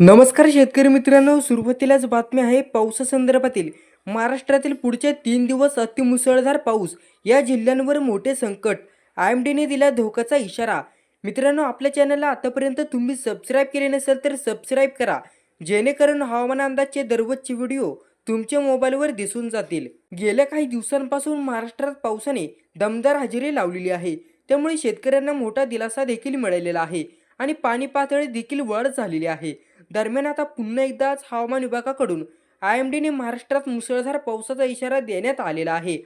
नमस्कार शेतकरी मित्रांनो सुरुवातीलाच बातमी आहे पावसासंदर्भातील महाराष्ट्रातील पुढचे तीन दिवस अतिमुसळधार पाऊस या जिल्ह्यांवर मोठे संकट. आय एम डीने दिला धोक्याचा इशारा. मित्रांनो आपल्या चॅनलला आतापर्यंत तुम्ही सबस्क्राईब केले नसेल तर सबस्क्राईब करा. जेणेकरून हवामान अंदाजचे दररोजचे व्हिडिओ तुमच्या मोबाईलवर दिसून जातील. गेल्या काही दिवसांपासून महाराष्ट्रात पावसाने दमदार हजेरी लावलेली आहे. त्यामुळे शेतकऱ्यांना मोठा दिलासा देखील मिळालेला आहे आणि पाणी पातळी देखील वाढ झालेली आहे. दरम्यान आता पुन्हा एकदाच हवामान विभागाकडून आय एम डीने महाराष्ट्रात मुसळधार पावसाचा इशारा देण्यात आलेला आहे.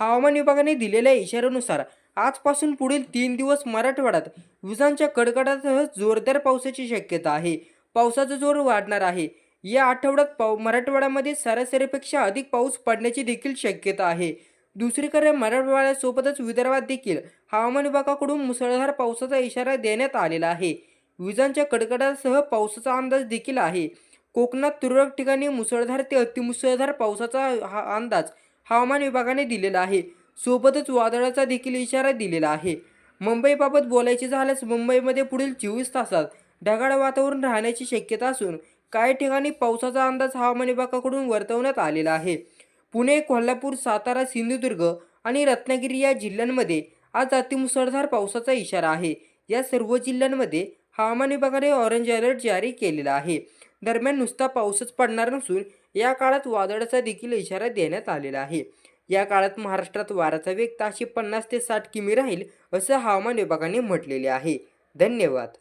हवामान विभागाने दिलेल्या इशाऱ्यानुसार आजपासून पुढील तीन दिवस मराठवाड्यात विजांच्या कडकडासह जोरदार पावसाची शक्यता आहे. पावसाचा जोर वाढणार आहे. या आठवड्यात पाव मराठवाड्यामध्ये सरासरीपेक्षा अधिक पाऊस पडण्याची देखील शक्यता आहे. दुसरीकडे मराठवाड्यासोबतच विदर्भात देखील हवामान विभागाकडून मुसळधार पावसाचा इशारा देण्यात आलेला आहे. विजांच्या कडकडासह पावसाचा अंदाज देखील आहे. कोकणात तुरळक ठिकाणी मुसळधार ते अतिमुसळधार पावसाचा हा अंदाज हवामान विभागाने दिलेला आहे. सोबतच वादळाचा देखील इशारा दिलेला आहे. मुंबईबाबत बोलायचे झाल्यास मुंबईमध्ये पुढील चोवीस तासात ढगाळ वातावरण राहण्याची शक्यता असून काही ठिकाणी पावसाचा अंदाज हवामान विभागाकडून वर्तवण्यात आलेला आहे. पुणे कोल्हापूर सातारा सिंधुदुर्ग आणि रत्नागिरी या जिल्ह्यांमध्ये आज अतिमुसळधार पावसाचा इशारा आहे. या सर्व जिल्ह्यांमध्ये हवामान विभागाने ऑरेंज अलर्ट जारी केलेला आहे. दरम्यान नुसता पाऊसच पडणार नसून या काळात वादळाचा देखील इशारा देण्यात आलेला आहे. या काळात महाराष्ट्रात वाऱ्याचा वेग ताशी पन्नास ते साठ किमी राहील असं हवामान विभागाने म्हटलेले आहे. धन्यवाद.